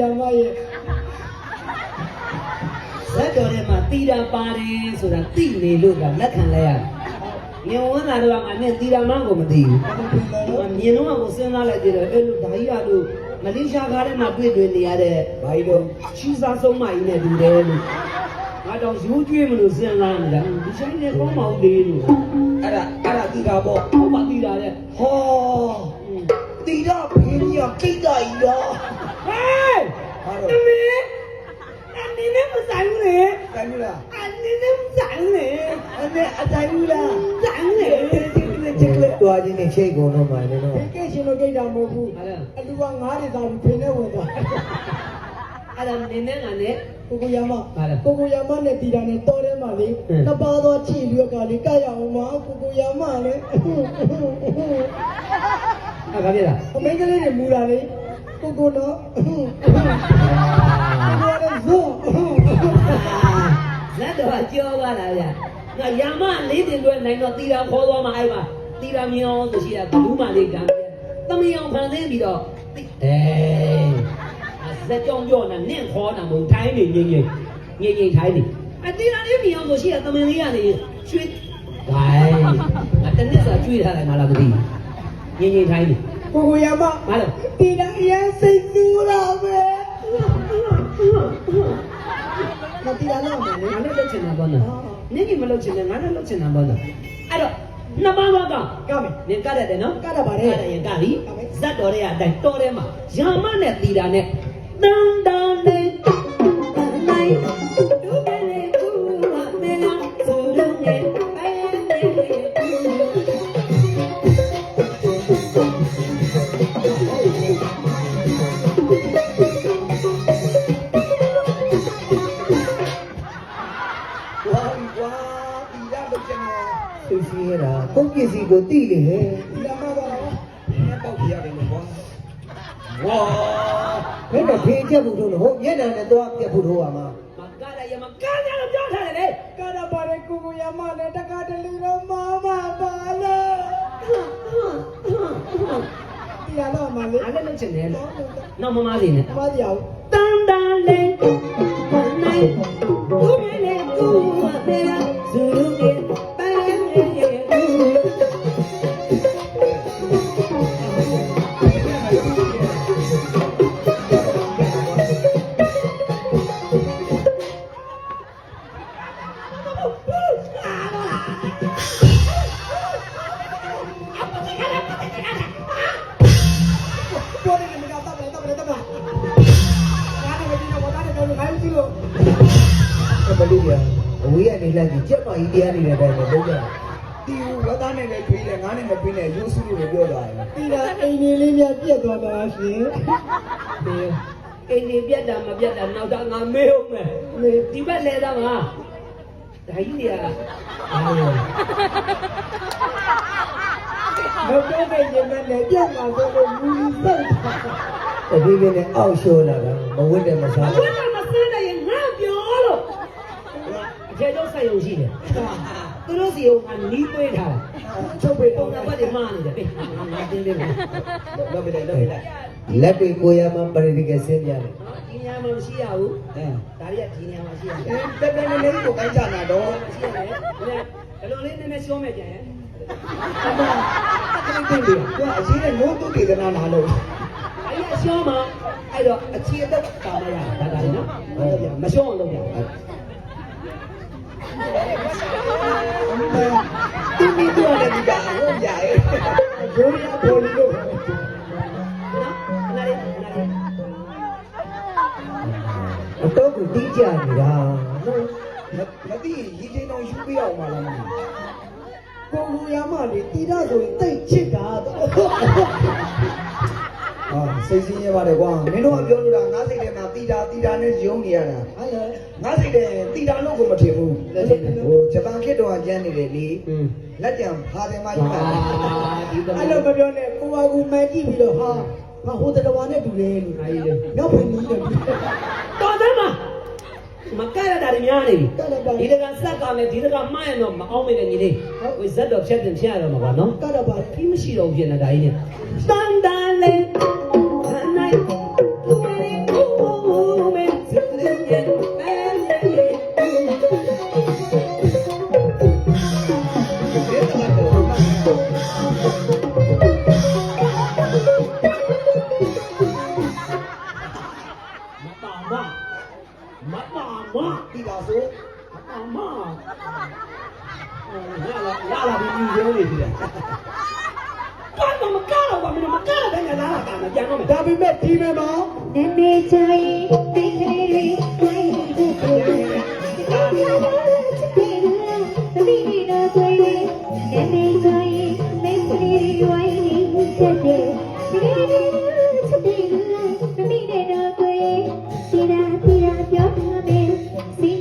ရမရဲ့ဇက်တော်ထဲမှာတီတာပါတယ်ဆိုတာသိနေလို့ကလက်ခံလိုက်ရတယ်ညဝန်းလာတော့ငါနဲ့တီတာမှန်းကိုမသိဘူးမြင်တော့ကိုစဉ်းစားလိုက်သေးတယ်အဲ့လိုဓာကြီးရလို့မလေးရှားကားထဲမှာတွေ့တွေ့နေရတဲ့ဘာကြီးတော့ချီစားဆုံးမကြီးနဲ့တူတယ်လို့ငါတော့ရိုးကျွေးမလို့စဉ်းစားနေတာဒီဆိုင်နဲ့ကောင်းမအောင်လေလို့အဲ့ဒါအဲ့ဒါတီတာပေါ့ဟုတ်ပါတီတာတဲ့ဟောတီတာဖေးကြီးကကိတ်တာကြီးတော့ ဟဲ့ ဟာ အ တော့ မေအနည်းနဲ့မဆိုင်ဘူးလေ တို င်းမလားအနည်းနဲ့မဆိုင်ဘူးလေအဲ့ဒါအတိုင်းဘူးလားဆိုင်လေချစ်ကလေးတွားခြင်းနဲ့ချိတ်ကုန်တော့မှလည်းတော့ဖေကဲရှင်တို့ကိတ်တာမဟုတ်ဘူးအဲ့ဒါအလူကငားတွေသာပြီးဖိနေဝင်သွားအဲ့ဒါနင်းနဲ့ငါနဲ့ကိုကိုရမဟာလားကိုကိုရမနဲ့တီတာနဲ့တော်ထဲမှာလေဟင်းနှစ်ပါးသောချီပြီးတော့ကလေကရအောင်မကိုကိုရမလည်းအဲ့ဒါပြလားအမေကလေးတွေမူလာလေကိုကိုတော့ ငါယာမလေးတင်တွဲနိုင်တော့တီတာခေါ်သွားမှအဲ့မှာတီတာမြောင်းဆိုရှိတာဘလူးမလေးကံသမီးအောင်ဖန်သိပြီးတော့အေးဇက်ကြောင်ကြောနဲ့နင့်ခေါ်တာမဟုတ်ထိုင်းနေငိမ့်ငိမ့်ငိမ့်ငိမ့်ထိုင်းနေအတီတာလေးမြောင်းဆိုရှိတာသမီးလေးကနေရွှေဝိုင်းအတနစ်စာကျွေးထားတယ်ငါလားမသိဘူးငိမ့်ငိမ့်ထိုင်းနေကိုကိုရမဘာလို့တီတာအရင်စိတ်ကူးလာပဲမတီတာတော့မလေငါလည်းလုပ်ချင်တာပေါ့နော် နင့်ကြီးမလုပ်ချင်နဲ့ငါလည်းလုပ်ချင်တာပေါ့နော်အဲ့တော့နှစ်ပါးပါကကမယ်နင်ကရတယ်နော်ကတပါလေကရရင်ကပြီဇတ်တော်ရဲ့အတိုင်းတော်ထဲမှာယာမနဲ့တီတာနဲ့တန်တန်လေးနို ဝါဒီကွာတီတာလုပ်ချင်တယ်သိစီရတာကိုပစ္စည်းကိုတိလေဟဲ့တီတာမှာပါနည်းပေါက်ပြရတယ်လို့ကွာဝါဘယ်နဲ့ဖေးချက်ဖို့တော့ဟုတ်မျက်နှာနဲ့သွားပြတ်ဖို့တော့မှာမကရရမကရရလို့ပြောထားတယ်လေကတပါလေကိုကိုရမနဲ့တကားတလီတော့မမပါလို့တီတာတော့မလေအဲ့လည်းလုပ်ချင်တယ်လို့နောက်မမစီနဲ့မတရားတန်တန်လေးနိုင်ဒုကလေးကူဟာမေလာဆိုရုံနဲ့အဲ နေပေါ် အမလေးကအဝေးကနေလိုက်ပြီးကြက်မကြီးတရားနေတဲ့အတိုင်းပဲလုပ်ရတယ်တီဦးဝတ်သားနဲ့လည်းထွေးတယ်ငါနဲ့မပြင်းနဲ့ရိုးစုလို့ပြောတာလေတီတာအိမ်လေးလေးများပြက်သွားတာရှင်မေအိမ်ကြီးပြတ်တာမပြတ်တာနောက်တော့ငါမေးဦးမယ်မေးဒီဘက်လဲတော့ငါဒါကြီးတွေကအာရောတော့တော့ပဲရင်နဲ့ပြက်မှာဆိုလို့မူကြီးစိတ်တပည့်နဲ့အောက်ရှိုးလာတာမဝတ်တယ်မစားဘဘူးယ်မှာမစင်းတယ်ရင်ငါပြောလို့ အကျေတော့ဆိုင်ရုံရှိတယ်သူတို့စီကနီးသွေးထားချုပ်ပေးပုံတော့စံဘက်တွေမှားနေတယ်ပေးငါတင်းလေးနော်လုပ်ပြတယ်လုပ်ပြတယ်လက်တွေကိုရမှပရိဒီကဆင်းပြတယ်ဒီညမှာမရှိရဘူးအဲဒါရီကဒီညမှာရှိရတယ်တက်တက်နေနေကိုကိုင်းချနာတော့ရှိရတယ်ဘယ်လိုလေးနည်းနည်းရှောမယ်ကြရင်အမတိတ်တိတ်လေးသူကအရှိတဲ့နိုးတုတ်ဒေသနာလာလို့အဲ့ဒီအရှောမှာအဲ့တော့အခြေအသက်ကာမရဒါကလည်းနော်မရှောအောင်လုပ်ကြ သူမိတော့လည်းဒီကဟုတ်ကြရဲ့ဂျိုးရပေါ်လို့နော်နားလေးနားလေးအတော့ကိုတီးကြနေတာမသိရီချင်းအောင်ယူပြအောင်မလားမသိကိုကူရမလေတီတာဆိုရင်တိတ်ချစ်တာတော့အာစိတ်ဆင်းရဲပါတယ်ကွာမင်းတို့ကပြောလို့တာငါစိတ်ထဲမှာတီတာတီတာနဲ့ယုံနေရတာဟာလေ ငါစိတ်တယ်တီတာလို့ကိုမထင်ဘူးလက်ထင်တယ်ဟိုဂျပန်ခေတ်တော်ကကျန်းနေတယ်လေလက်ကြံဖာတယ်မကြီးပါအဲ့လိုမပြောနဲ့ကိုဝါကူမှန်ကြည့်ပြီးတော့ဟာငါဟိုတတော်နဲ့တူတယ်လို့အားကြီးတယ်နောက်ပိုင်းကြီးတယ်တော်တယ်မမကရတာတွေများနေပြီဒီတကဆက်ကလည်းဒီတကမှရင်တော့မအောင်မင်းနဲ့ညီလေးဟိုဇက်တော်ဖြတ်တင်ဖြတ်ရတော့မှာပါနော်ကတော့ပါပြီးမရှိတော့ဘူးပြင်လာတာကြီးနဲ့တန်တန် mặt đỏ mà mặt đỏ mà đi đỏ xuống mặt đỏ mà lala bibi yoni kwanza makala kwa mina makala danya lala kana jana me dabi me time ma dame chai dekhe re kai dekhe Sí,